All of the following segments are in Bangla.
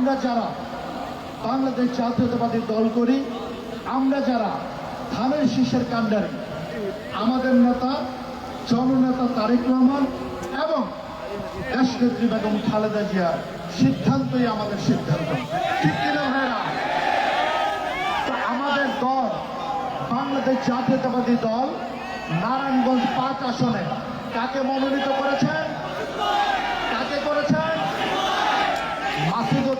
আমরা যারা বাংলাদেশ জাতীয়তাবাদী দল করি, আমরা যারা ধানের শীষের কাণ্ডারি, আমাদের নেতা, জননেতা তারেক রহমান এবং দেশনেত্রী বেগম খালেদা জিয়ার সিদ্ধান্তই আমাদের সিদ্ধান্ত। ঠিক কিনা ভাইরা? আমাদের দল বাংলাদেশ জাতীয়তাবাদী দল নারায়ণগঞ্জ পাঁচ আসনে কাকে মনোনীত করেছেন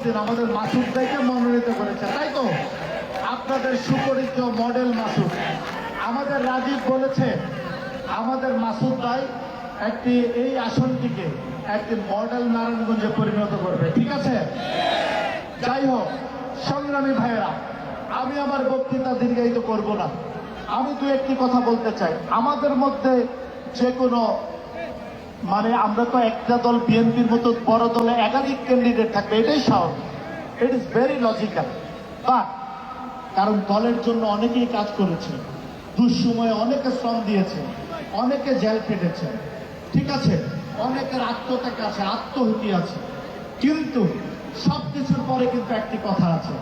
উদ্দিন আমাদের মাসুদ ভাইকে মনোনীত করেছে তাই তো? আপনাদের সুপরিচিত মডেল মাসুদ। আমাদের রাজীব বলেছে, আমাদের মাসুদ ভাই একটি এই আসনটিকে একটি মডেল নারায়ণগঞ্জে পরিণত করবে। ঠিক আছে? যাই হোক, সংগ্রামী ভাইয়েরা, আমি আমার বক্তৃতা দীর্ঘায়িত করব না। আমি দু একটি কথা বলতে চাই। আমাদের মধ্যে যে কোনো মানে আমরা তো একটা দল বিএনপির মতো বড় দলে একাধিক ক্যান্ডিডেট থাকবে, এটাই স্বাভাবিক। It is very logical but কারণ দলের জন্য অনেকেই কাজ করেছে, দুঃসময়ে অনেকে শ্রম দিয়েছে, অনেকে জেল কেটেছে ঠিক আছে? অনেকের আত্মত্যাগ আছে, আত্মহুতি আছে। কিন্তু সব কিছুর পরে কিন্তু একটি কথা আছে।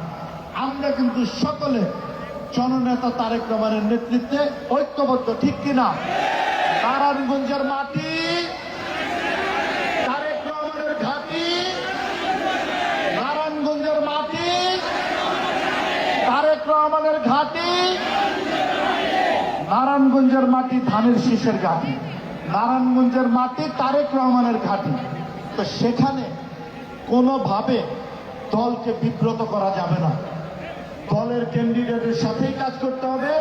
আমরা কিন্তু সকলে জননেতা তারেক রহমানের নেতৃত্বে ঐক্যবদ্ধ, ঠিক কিনা? নারায়ণগঞ্জের মাটি তারেক রহমানের ঘাঁটি নারায়ণগঞ্জের মাটি তারেক রহমানের ঘাঁটি। নারায়ণগঞ্জের মাটি ধানের শীষের ঘাঁটি। নারায়ণগঞ্জের মাটি তারেক রহমানের ঘাঁটি। তো সেখানে কোনোভাবে দলকে বিব্রত করা যাবে না। দলের ক্যান্ডিডেটের সাথেই কাজ করতে হবে।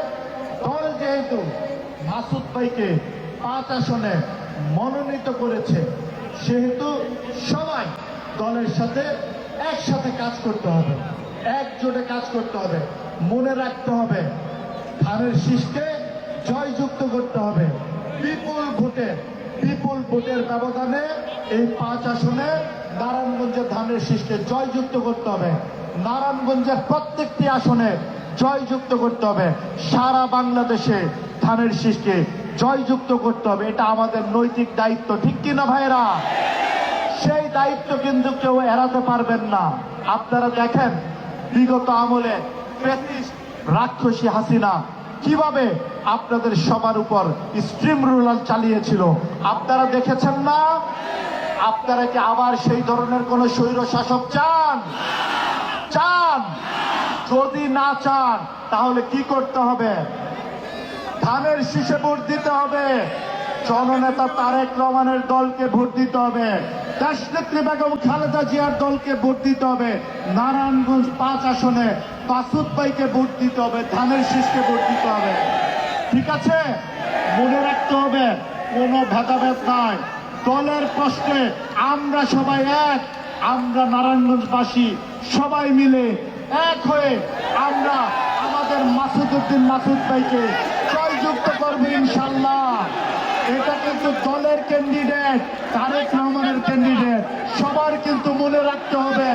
দল যেহেতু মাসুদ ভাইকে পাঁচ আসনে মনোনীত করেছে, সেহেতু সবাই দলের সাথে একসাথে কাজ করতে হবে। একজোটে কাজ করতে হবে। মনে রাখতে হবে, ধানের শীষকে জয়যুক্ত করতে হবে। বিপুল ভোটে, বিপুল ভোটের ব্যবধানে এই পাঁচ আসনে নারায়ণগঞ্জের ধানের শীষকে জয়যুক্ত করতে হবে। নারায়ণগঞ্জের প্রত্যেকটি আসনে জয়যুক্ত করতে হবে। সারা বাংলাদেশে ধানের শীষকে জয়যুক্ত করতে হবে। এটা আমাদের নৈতিক দায়িত্ব, ঠিক কিনা ভাইরা সেই দায়িত্ব কিন্তু কেউ এড়াতে পারবেন না। আপনারা দেখেন, বিগত আমলে রাক্ষসী হাসিনা কীভাবে আপনাদের সবার উপর স্ট্রিম রুলার চালিয়েছিল, আপনারা দেখেছেন না? আপনারা কি আবার সেই ধরনের কোন স্বৈর শাসক চান? চান। যদি না চান, তাহলে কি করতে হবে? ধানের শীষে ভোট দিতে হবে। জননেতা তারেক রহমানের দলকে ভোট দিতে হবে। দেশনেত্রী বেগম খালেদা জিয়ার দলকে ভোট দিতে হবে। নারায়ণগঞ্জ পাঁচ আসনে মাসুদ ভাইকে ভোট দিতে হবে, ধানের শীষকে ভোট দিতে হবে। ঠিক আছে? মনে রাখতে হবে, কোনো ভেদাভেদ নাই। দলের প্রশ্নে আমরা সবাই এক, আমরা নারায়ণগঞ্জবাসী সবাই মিলে এক হয়ে আমরা আমাদের মাসুদ উদ্দিন মাসুদ ভাইকে জয়যুক্ত করব ইনশাল্লাহ। এটা কিন্তু দলের ক্যান্ডিডেট তারেক ক্যান্ডিডেট সবার কিন্তু মনে রাখতে হবে।